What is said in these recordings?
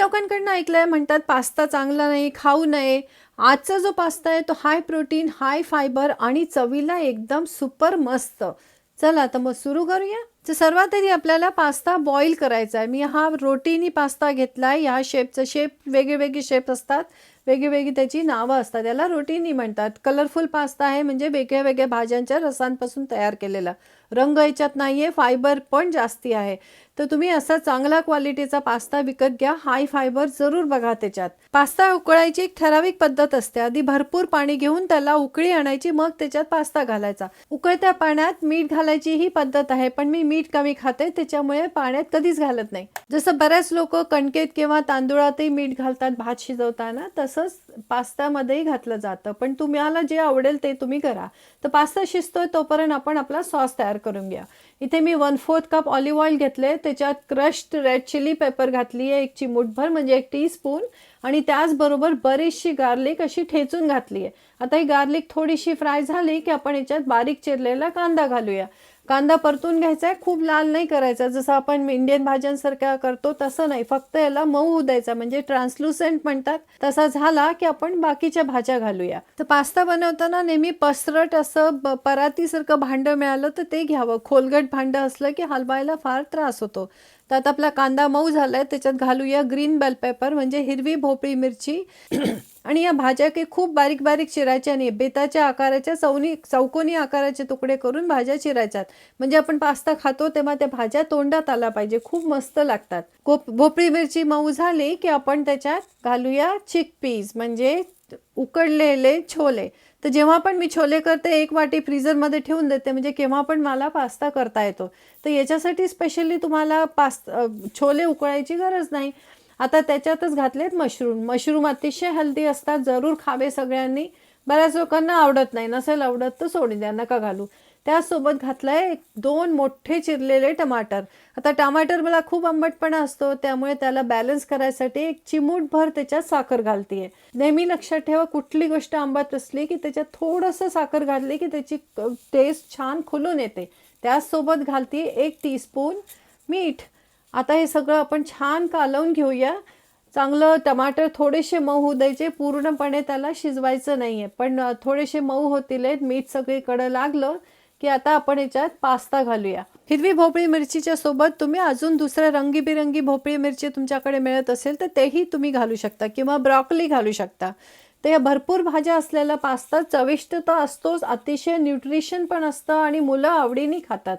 लोकांकडनं ऐकलंय म्हणतात पास्ता चांगला नाही खाऊ नये. आजचा जो पास्ता आहे तो हाय प्रोटीन हाय फायबर आणि चवीला एकदम सुपर मस्त. चला तर मग सुरू करूया. तर सर्वात आधी आपल्याला पास्ता बॉईल करायचा आहे. मी हा रोटीनी पास्ता घेतला आहे या शेपचं शेप वेगळे वेगळे शेप असतात. वेगळी वेगळी त्याची नावं असतात. याला रोटीनी म्हणतात. कलरफुल पास्ता आहे म्हणजे वेगळ्या वेगळ्या भाज्यांच्या रसांपासून तयार केलेला. रंग याच्यात नाही आहे फायबर पण जास्ती आहे. तर तुम्ही असा चांगला क्वालिटीचा पास्ता विकत घ्या. हाय फायबर जरूर बघा त्याच्यात. पास्ता उकळायची एक ठराविक पद्धत असते. आधी भरपूर पाणी घेऊन त्याला उकळी आणायची मग त्याच्यात पास्ता घालायचा. उकळत्या पाण्यात मीठ घालायची ही पद्धत आहे. पण मी मीठ कमी खाते त्याच्यामुळे पाण्यात कधीच घालत नाही. जसं बऱ्याच लोक कणकेत किंवा तांदूळातही मीठ घालतात भात शिजवताना तसंच पास्त्यामध्येही घातलं जातं. पण तुम्हाला जे आवडेल ते तुम्ही करा. तर पास्ता शिजतोय तोपर्यंत आपण आपला सॉस तयार करून घ्या. इथे मी one fourth cup olive oil घेतले त्याच्यात क्रश्ड रेड चिली पेपर घातली आहे एक चिमूटभर म्हणजे एक टीस्पून आणि त्याचबरोबर बरीचशी गार्लिक अशी ठेचून घातली आहे. आता ही गार्लिक थोडीशी फ्राय झाली की आपण याच्यात बारीक चिरलेला कांदा घालूया. कांदा परतून घ्यायचा आहे खूप लाल नाही करायचा. जसं आपण इंडियन भाज्यांसारख्या करतो तसं नाही. फक्त याला मऊ होऊ द्यायचा. म्हणजे ट्रान्सलुसेंट म्हणतात. तसा झाला की आपण बाकीच्या भाज्या घालूया. तर पास्ता बनवताना नेहमी पसरट असं परातीसारखं भांडं मिळालं तर ते घ्यावं. खोलगट भांडं असलं की हलवायला फार त्रास होतो. त्यात आता आपला कांदा मऊ झालाय त्याच्यात घालूया ग्रीन बेल पेपर म्हणजे हिरवी भोपळी मिरची. आणि या भाज्या काही खूप बारीक बारीक चिरायच्या नाही बेताच्या आकाराच्या चौनी चौकोनी आकाराचे तुकडे करून भाज्या चिरायच्यात. म्हणजे आपण पास्ता खातो तेव्हा त्या भाज्या तोंडात आला पाहिजे खूप मस्त लागतात. कोप भोपळी मिरची मऊ झाली की आपण त्याच्यात घालूया चिक पीज म्हणजे उकडलेले छोले. तर जेव्हा पण मी छोले करते एक वाटी फ्रीझरमध्ये ठेवून देते म्हणजे केव्हा पण मला पास्ता करता येतो. तर याच्यासाठी स्पेशली तुम्हाला पास्ता छोले उकळायची गरज नाही. आता त्याच्यातच घातलेत मशरूम. मशरूम अतिशय हेल्दी असतात जरूर खावे सगळ्यांनी. बऱ्याच लोकांना आवडत नाही. नसेल आवडत तर सोडून द्या नका घालू. त्यासोबत घातलंय एक दोन मोठे चिरलेले टमाटर. आता टमाटर मला खूप आंबटपणा असतो त्यामुळे त्याला बॅलन्स करायसाठी एक चिमूटभर त्याच्यात साखर घालतीये. नेहमी लक्षात ठेवा कुठली गोष्ट आंबट असली की त्याच्यात थोडंसं साखर घातली की त्याची टेस्ट छान खुलून येते. त्याचसोबत घालते एक टीस्पून मीठ. आता हे सगळं आपण छान कालवून घेऊया. चांगलं टमाटर थोडेसे मऊ होऊ द्यायचे पूर्णपणे त्याला शिजवायचं नाहीये. पण थोडेसे मऊ होतील मीठ सगळीकडं लागलं की आता आपण याच्यात पास्ता घालूया. हिरवी भोपळी मिरचीच्या सोबत तुम्ही अजून दुसऱ्या रंगीबिरंगी भोपळी मिरची तुमच्याकडे मिळत असेल तर तेही तुम्ही घालू शकता किंवा ब्रॉकली घालू शकता. तर या भरपूर भाज्या असलेला पास्ता चविष्ट तर असतोच अतिशय न्यूट्रिशन पण असतं आणि मुलं आवडीने खातात.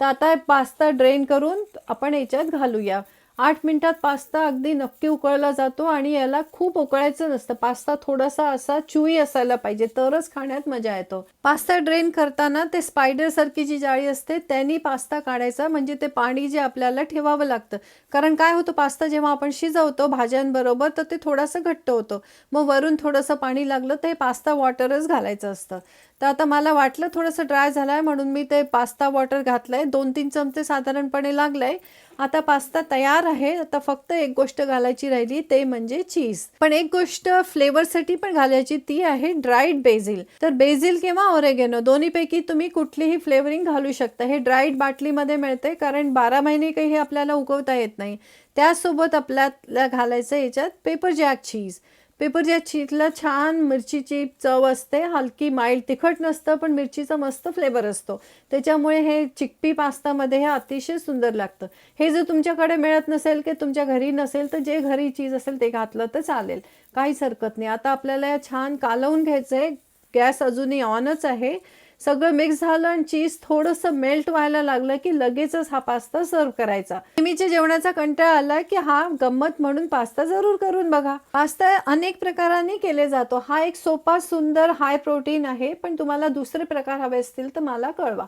तर आता पास्ता ड्रेन करून आपण याच्यात घालूया. आठ मिनिटात पास्ता अगदी नक्की उकळला जातो आणि याला खूप उकळायचं नसतं. पास्ता थोडासा असा चुई असायला पाहिजे. तरच खाण्यात मजा येतो. पास्ता ड्रेन करताना ते स्पायडर सारखी जी जाळी असते त्यांनी पास्ता काढायचा. म्हणजे ते पाणी जे आपल्याला ठेवावं लागतं. कारण काय होतं पास्ता जेव्हा आपण शिजवतो भाज्यांबरोबर तर ते थोडंसं घट्ट होतं. मग वरून थोडंसं पाणी लागलं तर हे पास्ता वॉटरच घालायचं असतं. तर आता मला वाटलं थोडंसं ड्राय झालं आहे म्हणून मी ते पास्ता वॉटर घातलं आहे दोन तीन चमचे साधारणपणे लागलं आहे आता पास्ता तयार आहे. आता फक्त एक गोष्ट घालायची राहिली ते म्हणजे चीज. पण एक गोष्ट फ्लेवरसाठी पण घालायची ती आहे ड्राईड बेझिल. तर बेझिल किंवा ऑरेगेनो दोन्हीपैकी तुम्ही कुठलीही फ्लेवरिंग घालू शकता. हे ड्राईड बाटलीमध्ये मिळते कारण बारा महिने काही हे आपल्याला उगवता येत नाही. त्यासोबत आपल्याला घालायचं याच्यात पेपर जॅक चीज. पेपरच्या जॅक छान मिरचीची चव असते हलकी माइल्ड तिखट नसतं पण मिरचीचा मस्त फ्लेवर असतो. त्याच्यामुळे हे चिकपी पास्तामध्ये हे अतिशय सुंदर लागतं. हे जर तुमच्याकडे मिळत नसेल की तुमच्या घरी नसेल तर जे घरी चीज असेल ते घातलं तर चालेल. काहीच हरकत नाही. आता आपल्याला छान कालवून घ्यायचं आहे गॅस अजूनही ऑनच आहे. सगळं मिक्स झालं आणि चीज थोडंसं मेल्ट व्हायला लागलं की लगेचच हा पास्ता सर्व करायचा. नेहमीच्या जेवणाचा कंटाळा आला की हा गंमत म्हणून पास्ता जरूर करून बघा. पास्ता अनेक प्रकारांनी केले जातो. हा एक सोपा सुंदर हाय प्रोटीन आहे पण तुम्हाला दुसरे प्रकार हवे असतील तर मला कळवा.